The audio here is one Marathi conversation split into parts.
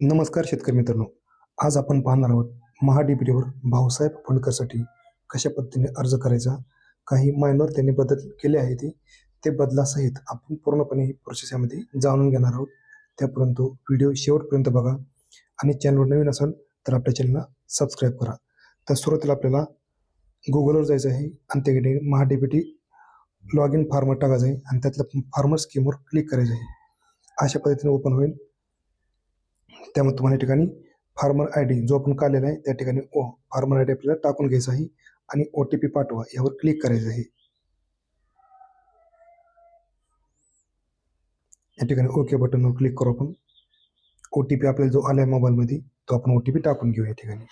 नमस्कार शेतकरी मित्रांनो. आज आपण पाहणार आहोत महाडीबीटीवर भाऊसाहेब फंडकरसाठी कशा पद्धतीने अर्ज करायचा काही मायनर त्यांनी बदल केले आहे ते. ते बदलासहित आपण पूर्णपणे ही प्रोसेस यामध्ये जाणून घेणार आहोत. त्यापर्यंत व्हिडिओ शेवटपर्यंत बघा आणि चॅनलवर नवीन असाल तर आपल्या चॅनलला सबस्क्राईब करा. तर सुरुवातीला आपल्याला गुगलवर जायचं आहे आणि त्याकडे महाडीबीटी लॉग इन फार्मर टाकायचं आहे आणि त्यातल्या फार्मर स्कीमवर क्लिक करायचं आहे. अशा पद्धतीने ओपन होईल. त्यामुळे तुम्हाला या ठिकाणी फार्मर आय डी जो आपण काढलेला आहे त्या ठिकाणी ओ फार्मर आय डी आपल्याला टाकून घ्यायचा आहे आणि ओ टी पी पाठवा यावर क्लिक करायचं आहे. या ठिकाणी ओके बटनवर क्लिक करू आपण. ओ टी पी आपल्याला जो आला आहे मोबाईलमध्ये तो आपण ओ टी पी टाकून घेऊ या ठिकाणी.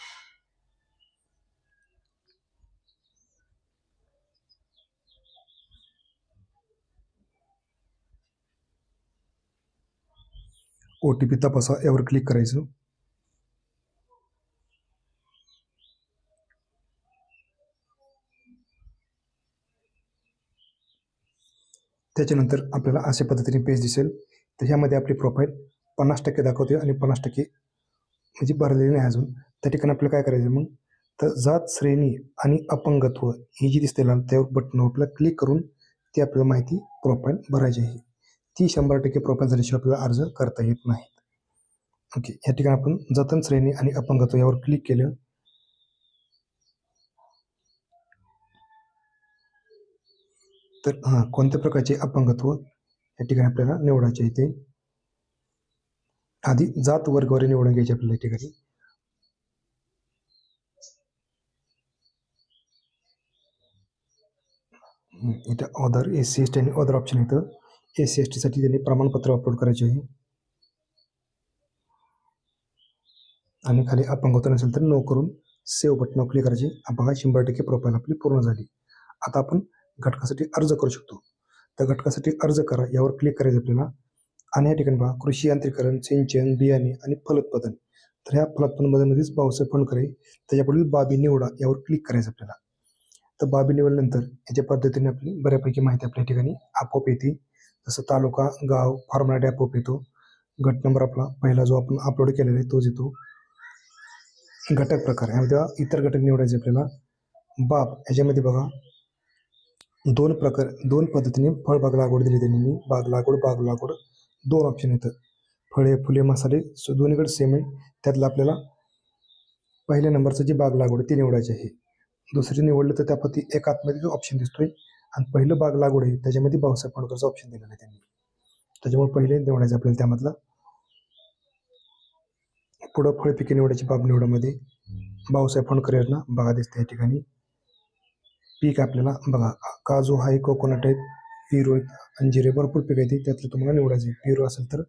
ओ टी पी तपासा यावर क्लिक करायचं. त्याच्यानंतर आपल्याला अशा पद्धतीने पेज दिसेल. तर ह्यामध्ये आपली प्रोफाईल पन्नास टक्के दाखवते आणि पन्नास टक्के म्हणजे भरलेली नाही अजून. त्या ठिकाणी आपल्याला काय करायचं मग? तर जात श्रेणी आणि अपंगत्व ही जी दिसते लाल त्यावर बटनवर आपल्याला क्लिक करून ती आपल्याला माहिती प्रोफाईल भरायची आहे. ती शंभर टक्के प्रोफाईल आपल्याला अर्ज करता येत नाही. ओके या ठिकाणी आपण जतन श्रेणी आणि अपंगत्व यावर क्लिक केलं. तर हां कोणत्या प्रकारचे अपंगत्व या ठिकाणी आपल्याला निवडायचे आहे ते? आधी जात वर्गवारी निवडून घ्यायची आपल्याला या ठिकाणी. इथं other S C S T आणि ऑदर ऑप्शन येतं एस सी एस टीसाठी त्यांनी प्रमाणपत्र अपलोड करायचे आहे. आणि खाली अपंगत्व नसेल तर नो करून सेव्ह बटनावर क्लिक करायचे. बघा शंभर टक्के प्रोफाईल आपली पूर्ण झाली. आता आपण घटकासाठी अर्ज करू शकतो. तर घटकासाठी अर्ज करा. यावर क्लिक करायचं आपल्याला. आणि या ठिकाणी पहा कृषी यांत्रिकरण सिंचन बियाणे आणि फलोत्पादन. तर ह्या फलोत्पादनमध्येच पावसाळी फंड करे त्याच्यापुढील बाबी निवडा यावर क्लिक करायचं आपल्याला. तर बाबी निवडल्यानंतर याच्या पद्धतीने आपली बऱ्यापैकी माहिती आपल्या ठिकाणी आपोआप येते. जसं तालुका गाव फॉर्मॅलिटी आपोआप येतो. गट नंबर आपला पहिला जो आपण अपलोड केलेला आहे तोच येतो घटक प्रकार यामध्ये इतर घटक निवडायचे आपल्याला. बाब याच्यामध्ये बघा. दोन प्रकार दोन पद्धतीने फळबाग लागवड दिली त्यांनी. बाग लागवड बाग लागवड. दोन ऑप्शन येतं फळे फुले मसाले दोन्हीकडे सेम आहे. त्यातलं आपल्याला पहिल्या नंबरचं जी बाग लागवड ती निवडायची आहे. दुसरी निवडलं तर त्यापती एक आतमध्ये जो ऑप्शन दिसतोय आणि पहिलं बाग लागवड आहे त्याच्यामध्ये भाऊसाहेब फंडकरचा ऑप्शन दिलेला आहे त्यांनी. त्याच्यामुळे पहिले निवडायचं आपल्याला त्यामधला. पुढं फळपिके निवडायची बाब निवडामध्ये भाऊसाहेब फणकर यांना बघा दिसते या ठिकाणी. पीक आपल्याला बघा काजू आहे कोकोनट आहेत पिरो आहेत अंजिरे भरपूर पीक आहे त्यातलं तुम्हाला निवडायचं आहे. पिरो असेल तर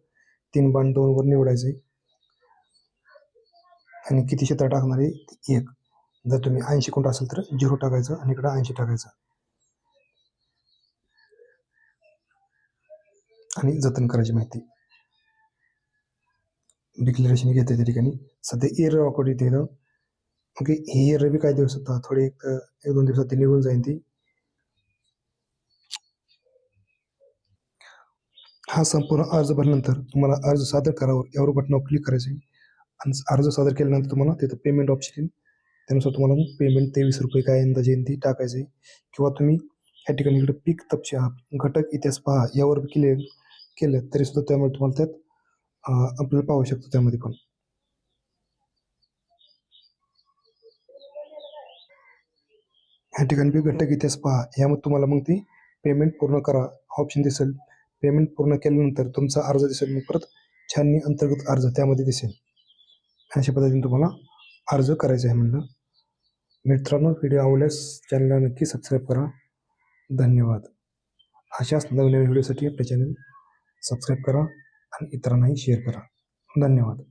तीन बाण दोनवर निवडायचं. आहे आणि किती क्षेत्र टाकणार आहे? एक. जर तुम्ही ऐंशी कुंट असेल तर झिरो टाकायचं आणि इकडं ऐंशी टाकायचं. आणि जतन करायची माहिती. डिक्लेरेशन घेते त्या ठिकाणी. सध्या एअर रेकॉर्ड येते ओके ही एअर बी काय दिवस होता. थोडी एक एक दोन दिवसात ती निघून जाईल ती. हा संपूर्ण अर्ज भरल्यानंतर तुम्हाला अर्ज सादर करावर यावर बटनावर क्लिक करायचं आहे. आणि अर्ज सादर केल्यानंतर तुम्हाला तिथं पेमेंट ऑप्शन येईल. त्यानुसार तुम्हाला पेमेंट तेवीस रुपये काय अंदाजे ती टाकायचं आहे. किंवा तुम्ही या ठिकाणी इकडे पीक तपशील घटक इतिहास पहा. यावर क्लिक केलं तरी सुद्धा त्यामुळे तुम्हाला त्यात आपल्याला पाहू शकतो त्यामध्ये पण ह्या ठिकाणी बी घटक इतिहास पहा. यामध्ये तुम्हाला मग ती पेमेंट पूर्ण करा. ऑप्शन दिसेल. पेमेंट पूर्ण केल्यानंतर तुमचा अर्ज दिसेल. मग परत छाननी अंतर्गत अर्ज त्यामध्ये दिसेल. अशा पद्धतीने तुम्हाला अर्ज करायचा आहे म्हणलं. मित्रांनो व्हिडिओ आवडल्यास चॅनलला नक्की सबस्क्राईब करा. धन्यवाद. अशाच नवीन नवीन व्हिडिओसाठी आपल्या चॅनल सबस्क्राईब करा आणि इतरांनाही शेअर करा. धन्यवाद.